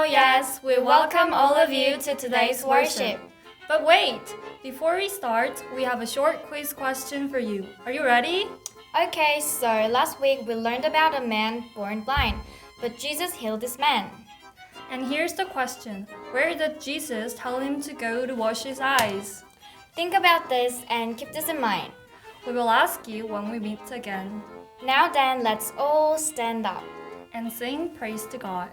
yes, we welcome all of you to today's worship. But wait, before we start, we have a short quiz question for you. Are you ready? Okay, so last week we learned about a man born blind, but Jesus healed this man. And here's the question Where did Jesus tell him to go to wash his eyes? Think about this and keep this in mind. We will ask you when we meet again. Now then, let's all stand up and sing praise to God.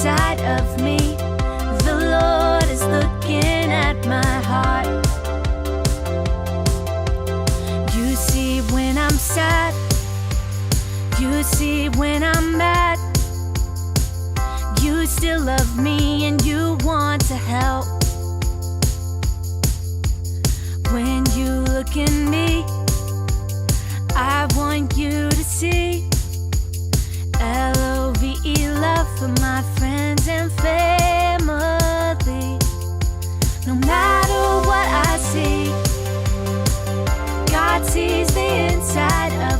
inside of me. The Lord is looking at my heart. You see when I'm sad, you see when I'm mad. You still love me and you want to help. When you look in matter what I see, God sees the inside of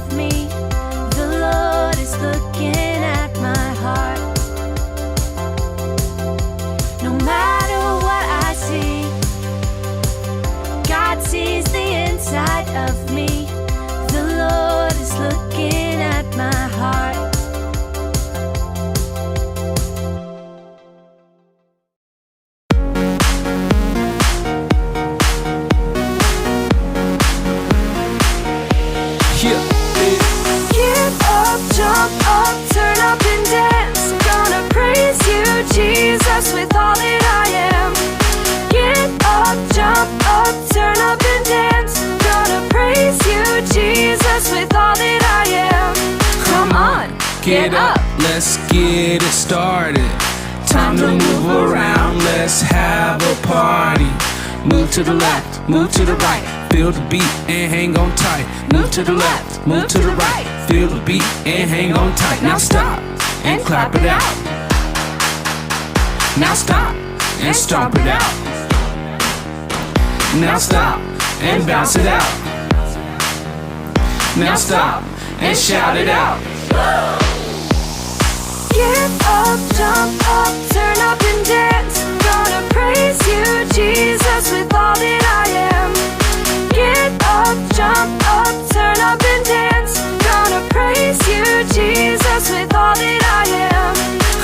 get up, let's get it started. Time to move around, let's have a party. Move to the left, move to the right, feel the beat and hang on tight. Move to the left, move to the right, feel the beat and hang on tight. Now stop and clap it out. Now stop and stomp it out. Now stop and bounce it out. Now stop and shout it out. Get up, jump up, turn up and dance. Gonna praise you, Jesus, with all that I am. Get up, jump up, turn up and dance. Gonna praise you, Jesus, with all that I am.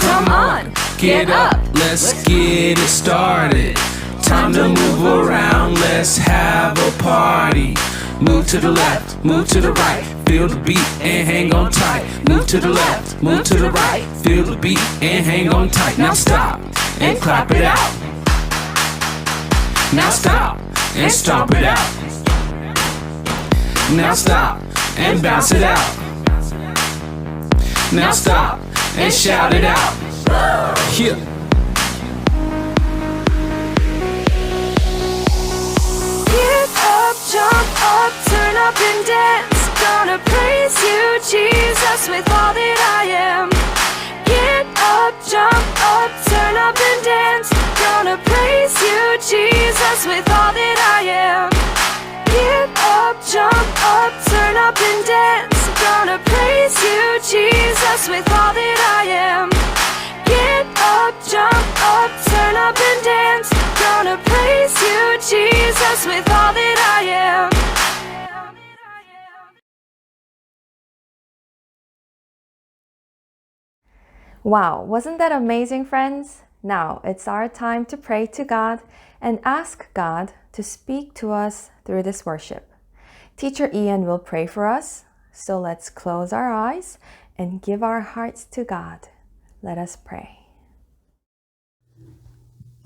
Come on, Get up, let's get it started. Time to move around, let's have a party. Move to the left, move to the right, feel the beat and hang on tight. Move to the left, move to the right, feel the beat and hang on tight. Now stop and clap it out. Now stop and stomp it out. Now stop and bounce it out. Now stop and shout it out. Yeah. And dance. Gonna praise you, Jesus, with all that I am. Get up, jump up, turn up and dance. Gonna praise you, Jesus, with all that I am. Get up, jump up, turn up and dance. Gonna praise you, Jesus, with all that I am. Get up, jump up, turn up and dance. Gonna praise you, Jesus, with all that I am. Wow, wasn't that amazing, friends? Now it's our time to pray to God and ask God to speak to us through this worship. Teacher Ian will pray for us, so let's close our eyes and give our hearts to God. Let us pray.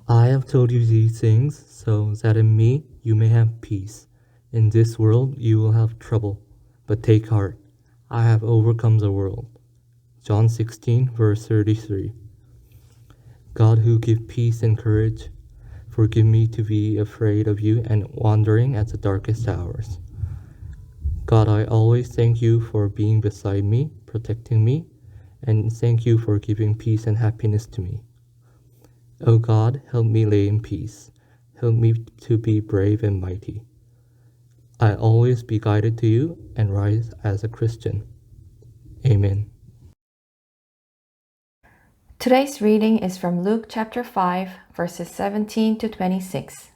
I have told you these things so that in me you may have peace. In this world you will have trouble, but take heart. I have overcome the world. John 16, verse 33. God who give peace and courage, forgive me to be afraid of you and wandering at the darkest hours. God, I always thank you for being beside me, protecting me, and thank you for giving peace and happiness to me. O God, help me lay in peace. Help me to be brave and mighty. I always be guided to you and rise as a Christian. Amen. Today's reading is from Luke chapter 5, verses 17 to 26.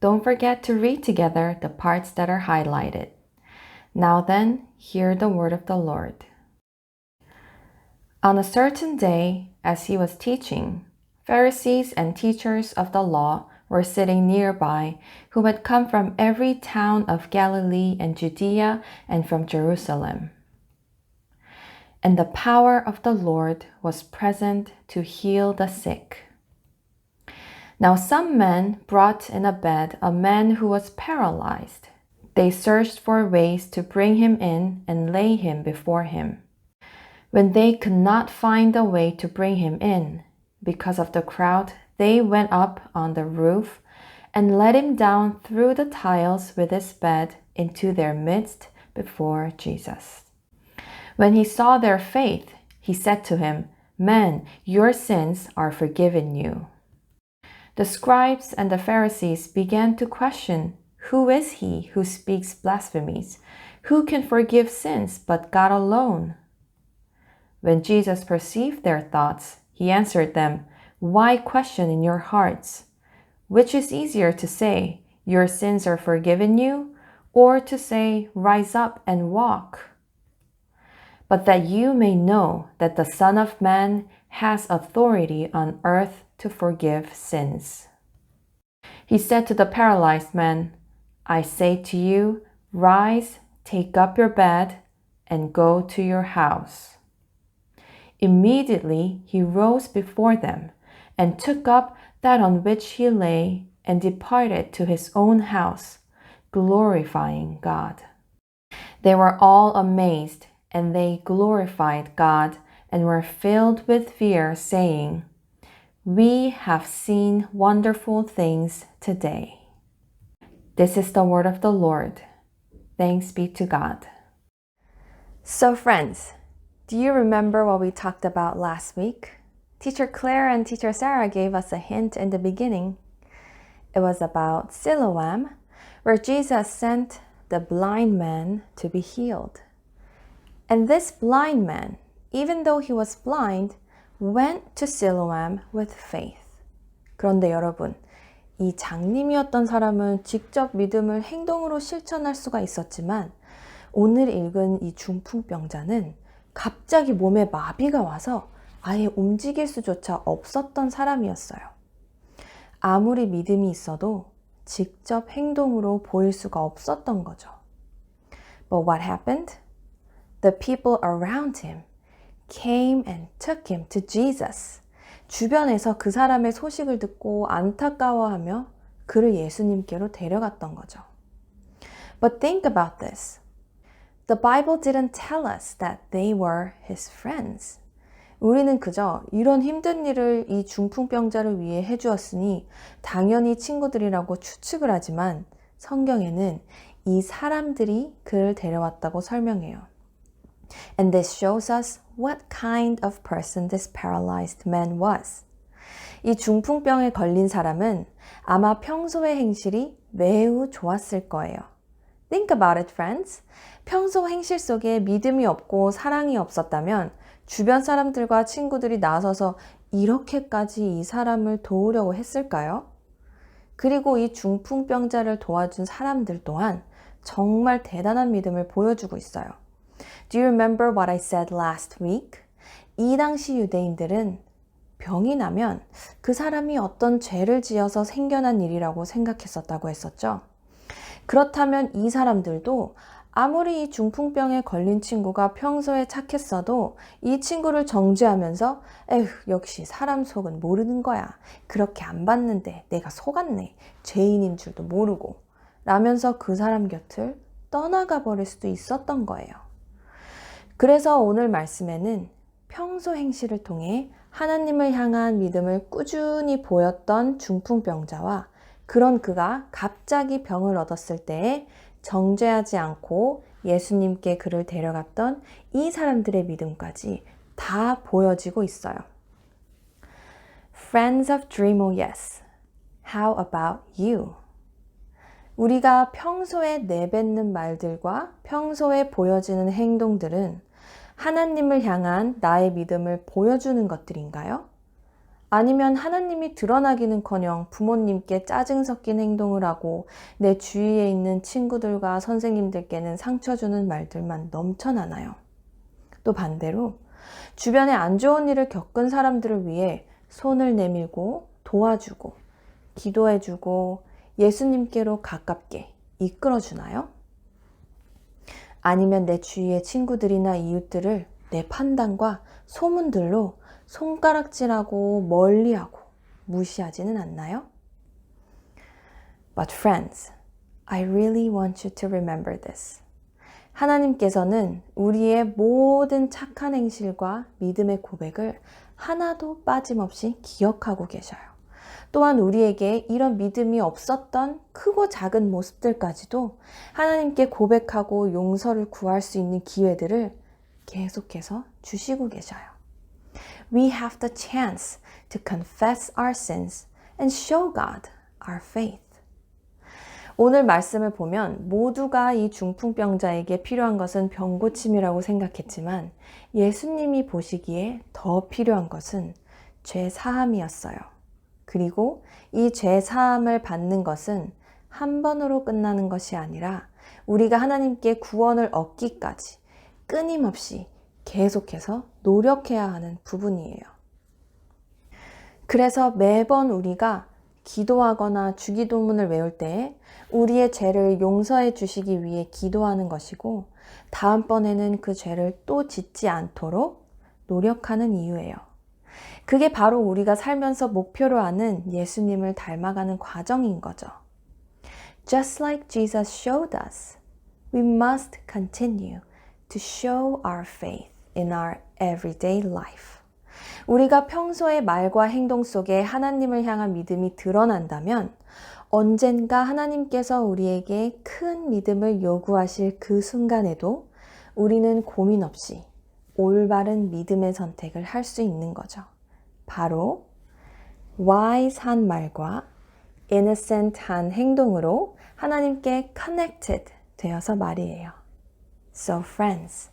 Don't forget to read together the parts that are highlighted. Now then, hear the word of the Lord. On a certain day, as he was teaching, Pharisees and teachers of the law were sitting nearby who had come from every town of Galilee and Judea and from Jerusalem. And the power of the Lord was present to heal the sick. Now some men brought in a bed a man who was paralyzed. They searched for ways to bring him in and lay him before him. When they could not find a way to bring him in, because of the crowd, they went up on the roof and let him down through the tiles with his bed into their midst before Jesus. When he saw their faith, he said to him, Man, your sins are forgiven you. The scribes and the Pharisees began to question Who is he who speaks blasphemies? Who can forgive sins but God alone? When Jesus perceived their thoughts, he answered them, Why question in your hearts? Which is easier to say, Your sins are forgiven you, or to say, Rise up and walk? But that you may know that the Son of Man has authority on earth to forgive sins. He said to the paralyzed man, I say to you, rise, take up your bed, and go to your house. Immediately he rose before them, and took up that on which he lay, and departed to his own house, glorifying God. They were all amazed, and they glorified God, and were filled with fear, saying, We have seen wonderful things today. This is the word of the Lord. Thanks be to God. So, friends, do you remember what we talked about last week? Teacher Claire and Teacher Sarah gave us a hint in the beginning. It was about Siloam, where Jesus sent the blind man to be healed. And this blind man, even though he was blind, went to Siloam with faith. 그런데 여러분, 이 장님이었던 사람은 직접 믿음을 행동으로 실천할 수가 있었지만 오늘 읽은 이 중풍병자는 갑자기 몸에 마비가 와서 아예 움직일 수조차 없었던 사람이었어요. 아무리 믿음이 있어도 직접 행동으로 보일 수가 없었던 거죠. But what happened? The people around him came and took him to Jesus. 주변에서 그 사람의 소식을 듣고 안타까워하며 그를 예수님께로 데려갔던 거죠. But think about this. The Bible didn't tell us that they were his friends. 우리는 그저 이런 힘든 일을 이 중풍병자를 위해 해주었으니 당연히 친구들이라고 추측을 하지만 성경에는 이 사람들이 그를 데려왔다고 설명해요. And this shows us what kind of person this paralyzed man was. 이 중풍병에 걸린 사람은 아마 평소의 행실이 매우 좋았을 거예요. Think about it, friends. 평소 행실 속에 믿음이 없고 사랑이 없었다면 주변 사람들과 친구들이 나서서 이렇게까지 이 사람을 도우려고 했을까요? 그리고 이 중풍병자를 도와준 사람들 또한 정말 대단한 믿음을 보여주고 있어요. Do you remember what I said last week? 이 당시 유대인들은 병이 나면 그 사람이 어떤 죄를 지어서 생겨난 일이라고 생각했었다고 했었죠. 그렇다면 이 사람들도 아무리 이 중풍병에 걸린 친구가 평소에 착했어도 이 친구를 정죄하면서 에휴 역시 사람 속은 모르는 거야 그렇게 안 봤는데 내가 속았네 죄인인 줄도 모르고 라면서 그 사람 곁을 떠나가 버릴 수도 있었던 거예요. 그래서 오늘 말씀에는 평소 행실을 통해 하나님을 향한 믿음을 꾸준히 보였던 중풍병자와 그런 그가 갑자기 병을 얻었을 때에 정죄하지 않고 예수님께 그를 데려갔던 이 사람들의 믿음까지 다 보여지고 있어요. Friends of Dream Oh Yes, how about you? 우리가 평소에 내뱉는 말들과 평소에 보여지는 행동들은 하나님을 향한 나의 믿음을 보여주는 것들인가요? 아니면 하나님이 드러나기는 커녕 부모님께 짜증 섞인 행동을 하고 내 주위에 있는 친구들과 선생님들께는 상처 주는 말들만 넘쳐나나요? 또 반대로 주변에 안 좋은 일을 겪은 사람들을 위해 손을 내밀고 도와주고 기도해주고 예수님께로 가깝게 이끌어 주나요? 아니면 내 주위의 친구들이나 이웃들을 내 판단과 소문들로 손가락질하고 멀리하고 무시하지는 않나요? But friends, I really want you to remember this. 하나님께서는 우리의 모든 착한 행실과 믿음의 고백을 하나도 빠짐없이 기억하고 계셔요. 또한 우리에게 이런 믿음이 없었던 크고 작은 모습들까지도 하나님께 고백하고 용서를 구할 수 있는 기회들을 계속해서 주시고 계셔요. We have the chance to confess our sins and show God our faith. 오늘 말씀을 보면 모두가 이 중풍병자에게 필요한 것은 병고침이라고 생각했지만 예수님이 보시기에 더 필요한 것은 죄 사함이었어요. 그리고 이 죄 사함을 받는 것은 한 번으로 끝나는 것이 아니라 우리가 하나님께 구원을 얻기까지 끊임없이 계속해서 노력해야 하는 부분이에요. 그래서 매번 우리가 기도하거나 주기도문을 외울 때 우리의 죄를 용서해 주시기 위해 기도하는 것이고 다음번에는 그 죄를 또 짓지 않도록 노력하는 이유예요. 그게 바로 우리가 살면서 목표로 하는 예수님을 닮아가는 과정인 거죠. Just like Jesus showed us, we must continue to show our faith in our everyday life. 우리가 평소의 말과 행동 속에 하나님을 향한 믿음이 드러난다면 언젠가 하나님께서 우리에게 큰 믿음을 요구하실 그 순간에도 우리는 고민 없이 올바른 믿음의 선택을 할 수 있는 거죠. 바로 wise한 말과 innocent한 행동으로 하나님께 connected 되어서 말이에요. So friends,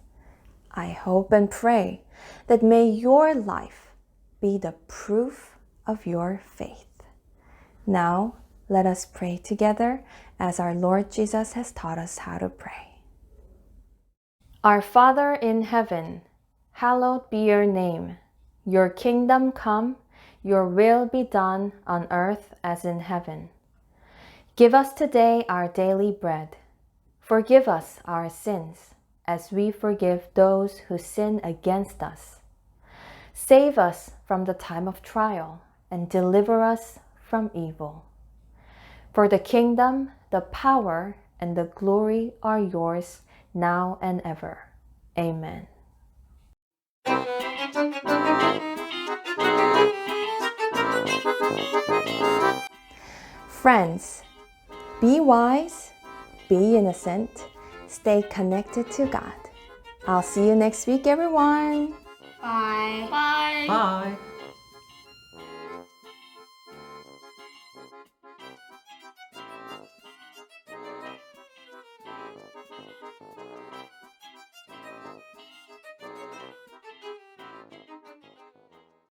I hope and pray that may your life be the proof of your faith. Now, let us pray together as our Lord Jesus has taught us how to pray. Our Father in heaven, hallowed be your name. Your kingdom come, your will be done on earth as in heaven. Give us today our daily bread. Forgive us our sins as we forgive those who sin against us. Save us from the time of trial and deliver us from evil. For the kingdom, the power, and the glory are yours now and ever. Amen. Friends, be wise, be innocent, stay connected to God. I'll see you next week, everyone. Bye. Bye. Bye.